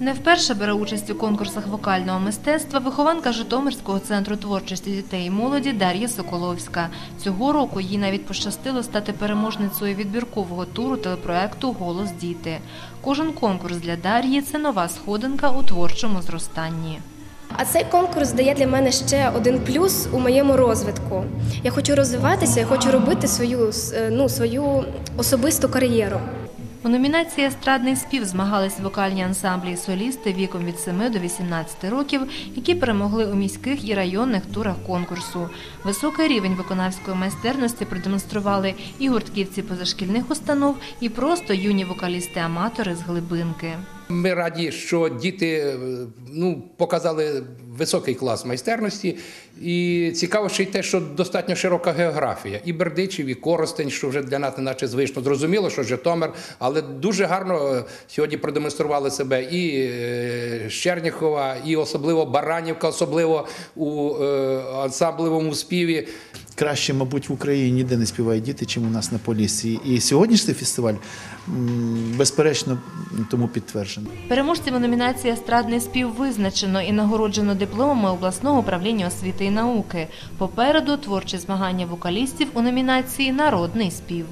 Не вперше бере участь у конкурсах вокального мистецтва вихованка Житомирського центру творчості дітей і молоді Дар'я Соколовська. Цього року їй навіть пощастило стати переможницею відбіркового туру телепроекту Голос діти. Кожен конкурс для Дар'ї це нова сходинка у творчому зростанні. А цей конкурс дає для мене ще один плюс у моєму розвитку. Я хочу розвиватися, я хочу робити свою, е, ну, свою особисту кар'єру. У номінації Естрадний спів змагались вокальні ансамблі і солісти віком від 7 до 18 років, які перемогли у міських і районних турах конкурсу. Високий рівень виконавської майстерності продемонстрували і гуртківці позашкільних установ, і просто юні вокалісти-аматори з глибинки. Ми раді, що діти е, ну, показали високий клас майстерності. І цікаво ще й те, що достатньо широка географія. І Бердичів, і Коростень, що вже для нас наче звично. Зрозуміло, що Житомир, але дуже гарно е, сьогодні продемонстрували себе і е, Щерніхова, і особливо Баранівка, особливо у е, ансамблевому співі. Краще, мабуть, в Україні ніде не співають діти, чим у нас на Поліссі. І сьогоднішній фестиваль, безперечно, тому підтверджено. Переможцями номінації Естрадний спів визначено і нагороджено дипломами обласного управління освіти і науки. Попереду творчі змагання вокалістів у номінації Народний спів.